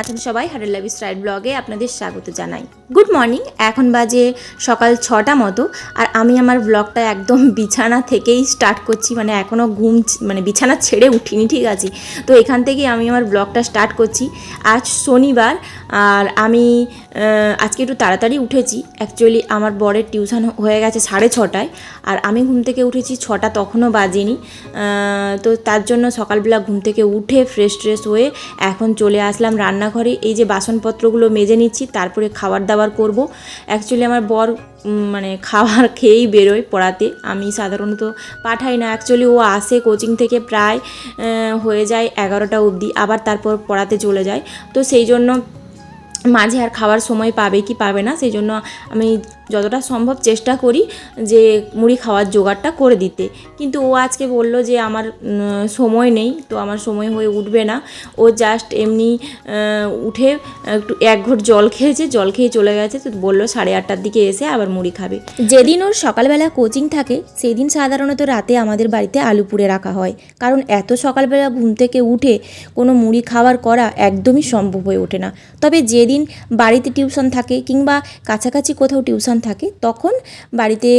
আছেন সবাই? হারের লাইফ স্টাইল ব্লগে আপনাদের স্বাগত জানাই। গুড মর্নিং, এখন বাজে সকাল ছটা মতো, আর আমি আমার ব্লগটা একদম বিছানা থেকেই স্টার্ট করছি মানে এখনও ঘুম মানে বিছানা ছেড়ে উঠিনি, ঠিক আছে? তো এখান থেকেই আমি আমার ব্লগটা স্টার্ট করছি। আজ শনিবার, আর আমি আজকে একটু তাড়াতাড়ি উঠেছি। অ্যাকচুয়ালি আমার বরের টিউশন হয়ে গেছে সাড়ে ছটায়, আর আমি ঘুম থেকে উঠেছি ছটা তখনও বাজেনি। তো তার জন্য সকালবেলা ঘুম থেকে উঠে ফ্রেশ ট্রেশ হয়ে এখন চলে আসলাম রান্নাঘরে এই যে বাসনপত্রগুলো মেজে নিচ্ছি, তারপরে খাবার দাবার করব। অ্যাকচুয়ালি আমার বর মানে খাবার খেয়েই বেরোয় পড়াতে। আমি সাধারণত পাঠাই না। অ্যাকচুয়ালি ও আসে কোচিং থেকে প্রায় হয়ে যায় এগারোটা অবধি। আবার তারপর পড়াতে চলে যায়। তো সেই জন্য মাঝে আর খাওয়ার সময় পাবে কি পাবে না, সেই জন্য আমি যতটা সম্ভব চেষ্টা করি যে মুড়ি খাওয়ার জোগাড়টা করে দিতে। কিন্তু ও আজকে বলল যে আমার সময় নেই, তো আমার সময় হয়ে উঠবে না। ও জাস্ট এমনি উঠে একটু এক ঘট জল খেয়েছে, জল খেয়ে চলে গেছে, তো বলল সাড়ে আটটার দিকে এসে আবার মুড়ি খাবে। যেদিন ওর সকালবেলা কোচিং থাকে সেই দিন সাধারণত রাতে আমাদের বাড়িতে আলু পুড়ে রাখা হয়। কারণ এত সকালবেলা ঘুম থেকে উঠে কোনো মুড়ি খাওয়ার করা একদমই সম্ভব হয়ে ওঠে না। তবে যেদিন বাড়িতে টিউশন থাকে কিংবা কাছাকাছি কোথাও টিউশন থাকে, তখন বাড়িতে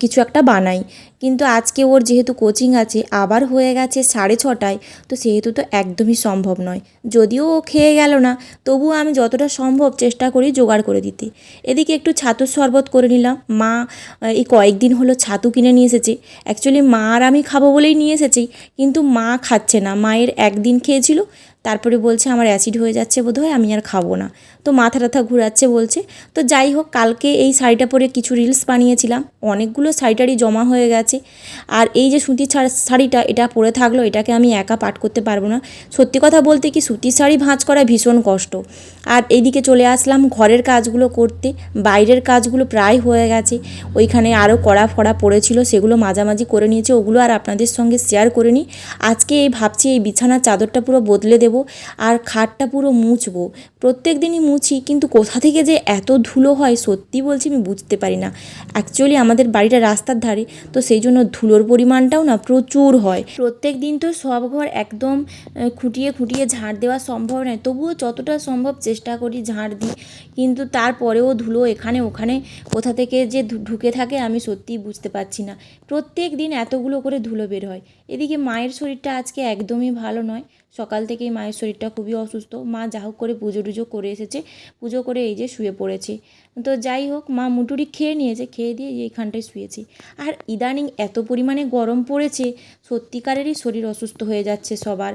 কিছু একটা বানাই। কিন্তু আজকে ওর যেহেতু কোচিং আছে, আবার হয়ে গেছে সাড়ে ছটায়, তো সেহেতু তো একদমই সম্ভব নয়। যদিও ও খেয়ে গেল না, তবুও আমি যতটা সম্ভব চেষ্টা করি জোগাড় করে দিতে। এদিকে একটু ছাতুর শরবত করে নিলাম। মা, এই কয়েকদিন হলো ছাতু কিনে নিয়ে এসেছে। অ্যাকচুয়ালি মা আর আমি খাব বলেই নিয়ে এসেছি, কিন্তু মা খাচ্ছে না। মায়ের একদিন খেয়েছিল তারপরে বলছে, আমার অ্যাসিড হয়ে যাচ্ছে বোধহয়, আমি আর খাব না। তো মাথা টাথা ঘুরাচ্ছে বলছে। তো যাই হোক, কালকে এই শাড়িটা পরে কিছু রিলস বানিয়েছিলাম। অনেকগুলো শাড়িটারই জমা হয়ে গেছে। আর এই যে সুতির শাড়িটা, এটা পরে থাকল, এটাকে আমি একা পাঠ করতে পারব না। সত্যি কথা বলতে কি, সুতির শাড়ি ভাঁজ করা ভীষণ কষ্ট। আর এইদিকে চলে আসলাম ঘরের কাজগুলো করতে। বাইরের কাজগুলো প্রায় হয়ে গেছে। ওইখানে আরও কড়া ফড়া পড়েছিল, সেগুলো মাঝামাঝি করে নিয়েছে। ওগুলো আর আপনাদের সঙ্গে শেয়ার করে নিই আজকে এই ভাবছি, এই বিছানার চাদরটা পুরো বদলে দেবো। আর খাটটা পুরো মুছবো। প্রত্যেক দিনই মুছি, কিন্তু কোথা থেকে যে এত ধুলো হয় সত্যি বলছি আমি বুঝতে পারি না। অ্যাকচুয়ালি আমাদের বাড়িটা রাস্তার ধারে, তো সেই জন্য ধুলোর পরিমাণটাও না প্রচুর হয়। প্রত্যেক দিন তো সব ঘর একদম খুঁটিয়ে খুঁটিয়ে ঝাড় দেওয়া সম্ভব নয়। তবুও যতটা সম্ভব চেষ্টা করি ঝাড় দিই, কিন্তু তারপরেও ধুলো এখানে ওখানে কোথা থেকে যে ঢুকে থাকে আমি সত্যিই বুঝতে পারছি না। প্রত্যেক দিন এতগুলো করে ধুলো বের হয়। এদিকে মায়ের শরীরটা আজকে একদমই ভালো নয়। সকাল থেকেই মায়ের শরীরটা খুবই অসুস্থ। মা যা হোক করে পুজো টুজো করে এসেছে। পুজো করে এই যে শুয়ে পড়েছে। তো যাই হোক, মা মুটুরি খেয়ে নিয়েছে। খেয়ে দিয়ে এইখানটায় শুয়েছে। আর ইদানিং এত পরিমাণে গরম পড়েছে, সত্যিকারেরই শরীর অসুস্থ হয়ে যাচ্ছে সবার।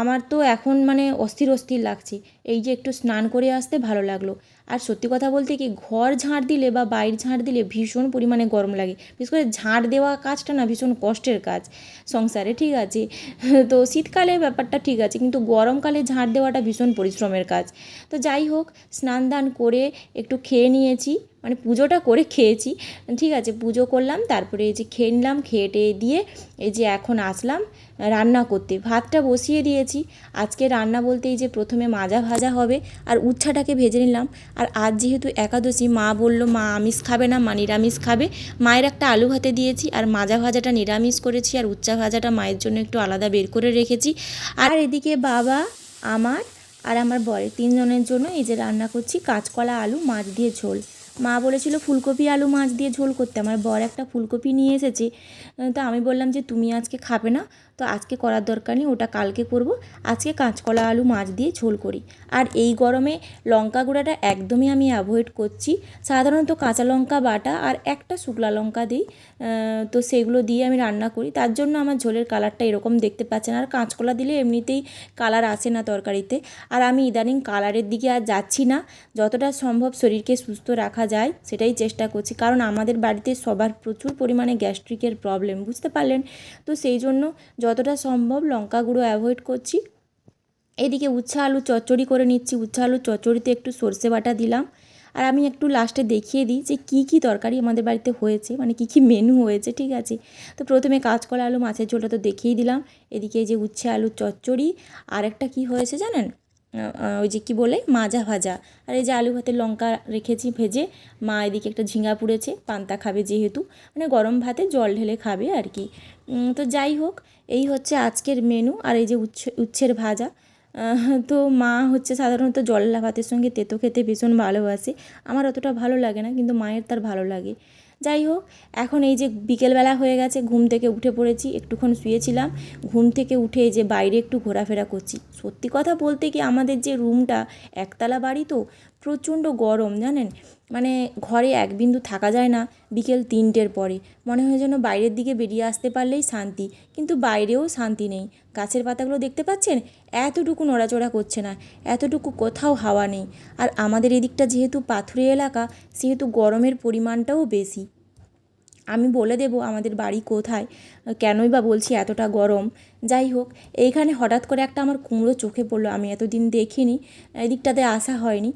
আমার তো এখন মানে অস্থির অস্থির লাগছে। এই যে একটু স্নান করে আসতে ভালো লাগল। আর সত্যি কথা বলতে কি ঘর ঝাঁট দিলে বা বাইর ঝাঁট দিলে ভীষণ পরিমাণে গরম লাগে। বিশেষ করে ঝাঁট দেওয়া কাজটা না ভীষণ কষ্টের কাজ। সংসারে ঠিক আছে। তো শীতকালে ব্যাপারটা ঠিক আছে, কিন্তু গরমকালে ঝাঁট দেওয়াটা ভীষণ পরিশ্রমের কাজ। তো যাই হোক স্নান দান করে একটু খেয়ে নিয়েছি। মানে পুজোটা করে খেয়েছি। ঠিক আছে, পুজো করলাম, তারপরে এই যে খেয়ে নিলাম, খেয়ে টেয়ে দিয়ে এই যে এখন আসলাম রান্না করতে। ভাতটা বসিয়ে দিয়েছি। আজকে রান্না বলতে এই যে প্রথমে মাজা ভাজা হবে আর উচ্ছাটাকে ভেজে নিলাম। আর আজ যেহেতু একাদশী, মা বলল, মা, আমিষ খাবে না, মা নিরামিষ খাবে। মায়ের একটা আলু ভাতে দিয়েছি আর মাজা ভাজাটা নিরামিষ করেছি আর উচ্চা ভাজাটা মায়ের জন্য একটু আলাদা বের করে রেখেছি। আর এদিকে বাবা, আমার আর আমার বরের তিনজনের জন্য এই যে রান্না করছি, কাঁচকলা, আলু, মাছ দিয়ে ঝোল। মা বলেছিল, ফুলকপি আলু মাছ দিয়ে ঝোল করতে। আমার বর একটা ফুলকপি নিয়ে এসেছে। তো আমি বললাম যে, তুমি আজকে খাবে না, তো আজকে করার দরকার নেই, ওটা কালকে করব। আজকে কাঁচকলা আলু মাছ দিয়ে ঝোল করি। আর এই গরমে লঙ্কা গুঁড়াটা একদমই আমি অ্যাভয়েড করছি। সাধারণত কাঁচা লঙ্কা বাটা আর একটা শুকলা লঙ্কা দিই। তো সেগুলো দিয়ে আমি রান্না করি। তার জন্য আমার ঝোলের কালারটা এরকম দেখতে পাচ্ছেন। আর কাঁচকলা দিলে এমনিতেই কালার আসে না তরকারিতে। আর আমি ইদানিং কালারের দিকে আর যাচ্ছি না। যতটা সম্ভব শরীরকে সুস্থ রাখা যায়, সেটাই চেষ্টা করছি। কারণ আমাদের বাড়িতে সবার প্রচুর পরিমাণে গ্যাস্ট্রিকের প্রবলেম, বুঝতে পারলেন? তো সেই জন্য যতটা সম্ভব লঙ্কা গুঁড়ো অ্যাভয়েড করছি। এদিকে উচ্ছা আলু চচ্চড়ি করে নিচ্ছি। উচ্ছা আলু চচ্চড়িতে একটু সর্ষে বাটা দিলাম। আর আমি একটু লাস্টে দেখিয়ে দিই যে কী কী তরকারি আমাদের বাড়িতে হয়েছে মানে কী কী মেনু হয়েছে, ঠিক আছে? তো প্রথমে কাঁচকলা আলু, মাছের ঝোলটা তো দেখিয়েই দিলাম। এদিকে যে উচ্ছে আলু চচ্চড়ি আর একটা কী হয়েছে জানেন? ওই যে কী বলে? মাজা ভাজা। আর এই যে আলু ভাতে লঙ্কা রেখেছি ভেজে, মা এদিকে একটা ঝিঙা পুড়েছে, পান্তা খাবে যেহেতু মানে গরম ভাতে জল ঢেলে খাবে আর কি। তো যাই হোক, এই হচ্ছে আজকের মেনু আর এই যে উচ্ছে, উচ্ছের ভাজা। তো মা হচ্ছে সাধারণত জল্লা ভাতের সঙ্গে তেতো খেতে ভীষণ ভালোবাসে। আমার অতটা ভালো লাগে না, কিন্তু মায়ের তার ভালো লাগে। যাই হোক এখন এই যে বিকেলবেলা হয়ে গেছে, ঘুম থেকে উঠে পড়েছি, একটুক্ষণ শুয়েছিলাম। ঘুম থেকে উঠে যে বাইরে একটু ঘোরাফেরা করছি। সত্যি কথা বলতে কি আমাদের যে রুমটা একতলা বাড়ি তো প্রচণ্ড গরম, জানেন? মানে ঘরে এক বিন্দু থাকা যায় না বিকেল তিনটের পরে। মনে হয় যেন বাইরের দিকে বেরিয়ে আসতে পারলেই শান্তি, কিন্তু বাইরেও শান্তি নেই। গাছের পাতাগুলো দেখতে পাচ্ছেন? এতটুকু নড়াচড়া করছে না, এতটুকু কোথাও হাওয়া নেই। আর আমাদের এদিকটা যেহেতু পাথুরে এলাকা, সেহেতু গরমের পরিমাণটাও বেশি। আমি বলে দেবো আমাদের বাড়ি কোথায়, কেনই বা বলছি এতটা গরম। যাই হোক, এইখানে হঠাৎ করে একটা আমার কুমড়ো চোখে পড়ল, আমি এতদিন দেখিনি, এদিকটাতে আসা হয়নি।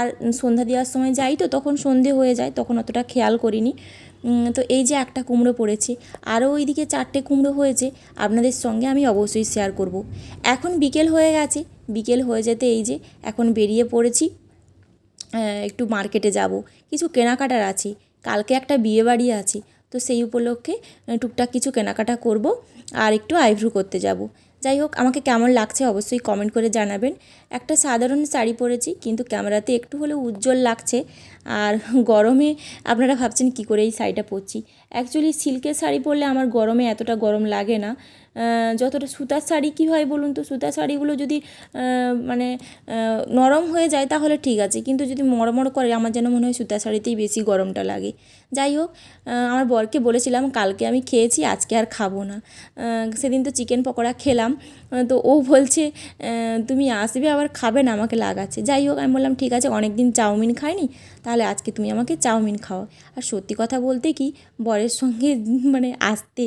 আর সন্ধ্যা দেওয়ার সময় যাই তো, তখন সন্ধে হয়ে যায়, তখন অতটা খেয়াল করিনি। তো এই যে একটা কুমড়ো পড়েছে, আরও ওইদিকে চারটে কুমড়ো হয়েছে, আপনাদের সঙ্গে আমি অবশ্যই শেয়ার করব। এখন বিকেল হয়ে গেছে, বিকেল হয়ে যেতে এই যে, এখন বেরিয়ে পড়েছি একটু মার্কেটে যাব। কিছু কেনাকাটার আছে কালকে একটা বিয়ে বাড়ি আছে, তো সেই উপলক্ষে টুকটাক কিছু কেনাকাটা করব আর একটু আইভ্রু করতে যাব। যাই হোক, আমাকে কেমন লাগছে অবশ্যই কমেন্ট করে জানাবেন। একটা সাধারণ শাড়ি পরেছি, কিন্তু ক্যামেরাতে একটু হলেও উজ্জ্বল লাগছে। আর গরমে আপনারা ভাবছেন কী করে এই শাড়িটা পরছি? অ্যাকচুয়ালি সিল্কের শাড়ি পরলে আমার গরমে এতটা গরম লাগে না। যতটা সুতার শাড়ি কী হয় বলুন তো? সুতার শাড়িগুলো যদি মানে নরম হয়ে যায় তাহলে ঠিক আছে। কিন্তু যদি মড়মড় করে, আমার যেন মনে হয় সুতার শাড়িতেই বেশি গরমটা লাগে। যাই হোক আমার বরকে বলেছিলাম, কালকে আমি খেয়েছি, আজকে আর খাব না। সেদিন তো চিকেন পকোড়া খেলাম। তো ও বলছে তুমি আসবে আবার খাবে না, আমাকে লাগাচ্ছে। যাই হোক, আমি বললাম, ঠিক আছে অনেক দিন চাউমিন খাইনি, তাহলে আজকে তুমি আমাকে চাউমিন খাও আর সত্যি কথা বলতে কি, বরের সঙ্গে মানে আসতে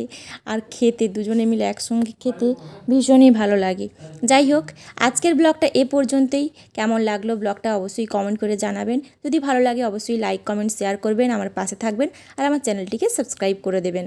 আর খেতে দুজনে মিলে একসঙ্গে খেতে ভীষণই ভালো লাগে। যাই হোক, আজকের ব্লগটা এ পর্যন্তই। কেমন লাগল ব্লগটা অবশ্যই কমেন্ট করে জানাবেন। যদি ভালো লাগে, অবশ্যই লাইক কমেন্ট শেয়ার করবেন, আমার পাশে থাকবেন। আর আমার চ্যানেলটিকে সাবস্ক্রাইব করে দেবেন।